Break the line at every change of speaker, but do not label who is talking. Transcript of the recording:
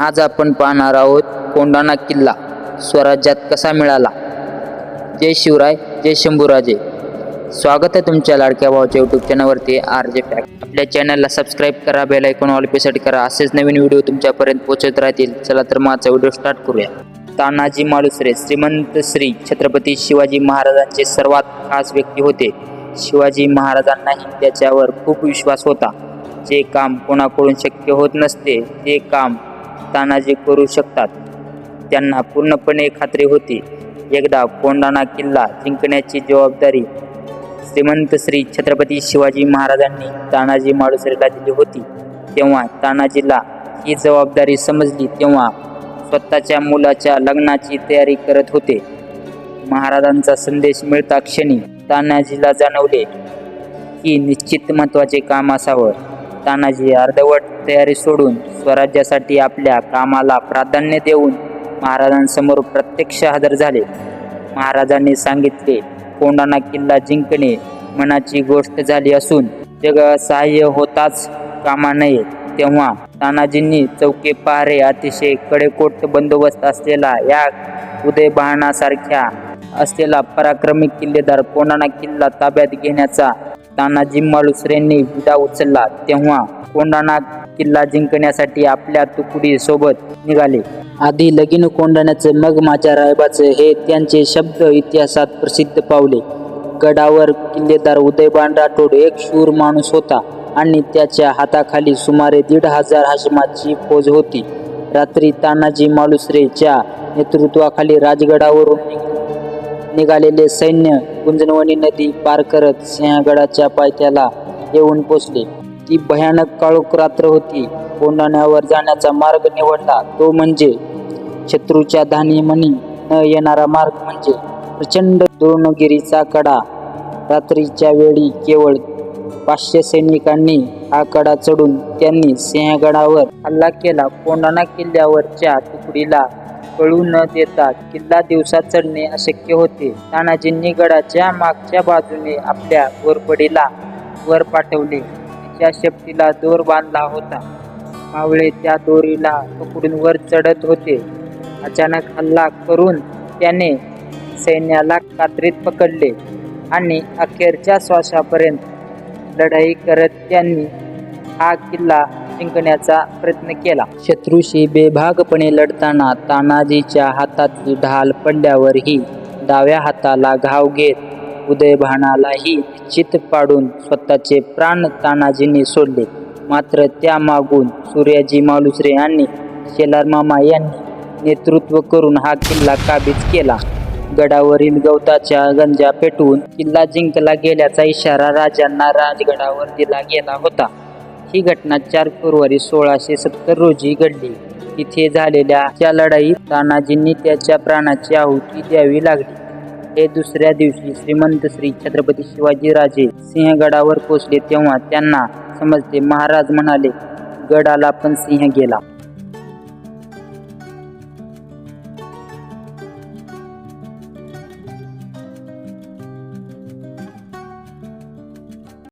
आज आपण पाहणार आहोत कोंढाणा किल्ला. स्वराज्यात कसा मिळाला? जय शिवराय जय शंभूराजे. स्वागत आहे तुमच्या लाडक्या भावाच्या यूट्यूब चॅनलवरती आर जे फॅक्ट. आपल्या चॅनलला सबस्क्राईब करा बेल ऐकून ऑल पेसाठी करा. असेच नवीन व्हिडिओ तुमच्यापर्यंत पोहोचत राहतील. चला तर माझा व्हिडिओ स्टार्ट करूया. तानाजी मालुसरे श्रीमंत श्री छत्रपती शिवाजी महाराजांचे सर्वात खास व्यक्ती होते. शिवाजी महाराजांनाही त्याच्यावर खूप विश्वास होता. जे काम कोणाकडून शक्य होत नसते ते काम तानाजी करू शकतात त्यांना पूर्णपणे खात्री होती. एकदा कोंडाणा किल्ला जिंकण्याची जबाबदारी श्रीमंत श्री छत्रपती शिवाजी महाराजांनी तानाजी माळुसरीला दिली होती. तेव्हा तानाजीला ही जबाबदारी समजली तेव्हा स्वतःच्या मुलाच्या लग्नाची तयारी करत होते. महाराजांचा संदेश मिळता क्षणी तानाजीला जाणवले की निश्चित महत्त्वाचे काम असावं. तानाजी अर्धवट तयारी सोडून स्वराज्यासाठी आपल्या कामाला प्राधान्य देऊन महाराजांसमोर प्रत्यक्ष हजर झाले. महाराजांनी सांगितले कोंडाणा किल्ला जिंकणे मनाची गोष्ट झाली असून जग सहाय्य होताच कामा नये. तेव्हा तानाजींनी चौके पहारे अतिशय कडेकोट बंदोबस्त असलेला या उदयबहाणासारख्या असलेला पराक्रमी किल्लेदार कोंडाणा किल्ला ताब्यात घेण्याचा तानाजी मालुसरेंनी विडा उचलला तेव्हा कोंढाणा किल्ला जिंकण्यासाठी आपल्या तुकडी सोबत निघाले. आधी लगीन कोंढाण्याचं मग माझ्या रायबाचं हे त्यांचे शब्द इतिहासात प्रसिद्ध पावले. गडावर किल्लेदार उदयबान राठोड एक शूर माणूस होता आणि त्याच्या हाताखाली सुमारे दीड हजार हाशमाची फौज होती. रात्री तानाजी मालुसरेच्या नेतृत्वाखाली राजगडावरून निघालेले सैन्य गुंजनवणी नदी पार करत सिंहगडाच्या पायथ्याला येऊन पोचले. ती भयानक काळोख रात्र होती. कोंढाण्यावर जाण्याचा मार्ग निवडला. तो म्हणजे शत्रूच्या धानीमनी न येणारा मार्ग म्हणजे प्रचंड द्रोणगिरीचा कडा. रात्रीच्या वेळी केवळ पाचशे सैनिकांनी हा कडा चढून त्यांनी सिंहगडावर हल्ला केला. कोंढाणा किल्ल्यावरच्या तुकडीला पळू न देता किल्ला दिवसात चढणे अशक्य होते. तानाजींनी गडाच्या मागच्या बाजूने आपल्या घोरपडीला वर पाठवले. तिच्या शेपटीला दोर बांधला होता. मावळे त्या दोरीला पकडून वर चढत होते. अचानक हल्ला करून त्याने सैन्याला कात्रीत पकडले आणि अखेरच्या श्वासापर्यंत लढाई करत त्यांनी हा किल्ला जिंकण्याचा प्रयत्न केला. शत्रूशी बेभागपणे लढताना तानाजीच्या हातातली ढाल पडल्यावरही डाव्या हाताला घाव घेत उदयभानालाही चित पाडून स्वतःचे प्राण तानाजींनी सोडले. मात्र त्यामागून सूर्याजी मालुसरे यांनी शेलारमामा यांनी नेतृत्व करून हा किल्ला काबीज केला. गडावरील गवताच्या गंजा पेटवून किल्ला जिंकला गेल्याचा इशारा राजांना राजगडावर दिला गेला होता. ही घटना चार फेब्रुवारी सोळाशे सत्तर रोजी घडली. तिथे झालेल्या त्या लढाईत तानाजींनी त्याच्या प्राणाची आहुती द्यावी लागली. हे दुसऱ्या दिवशी श्रीमंत श्री छत्रपती शिवाजीराजे सिंहगडावर पोचले तेव्हा त्यांना समजते महाराज म्हणाले गडाला पण सिंह गेला.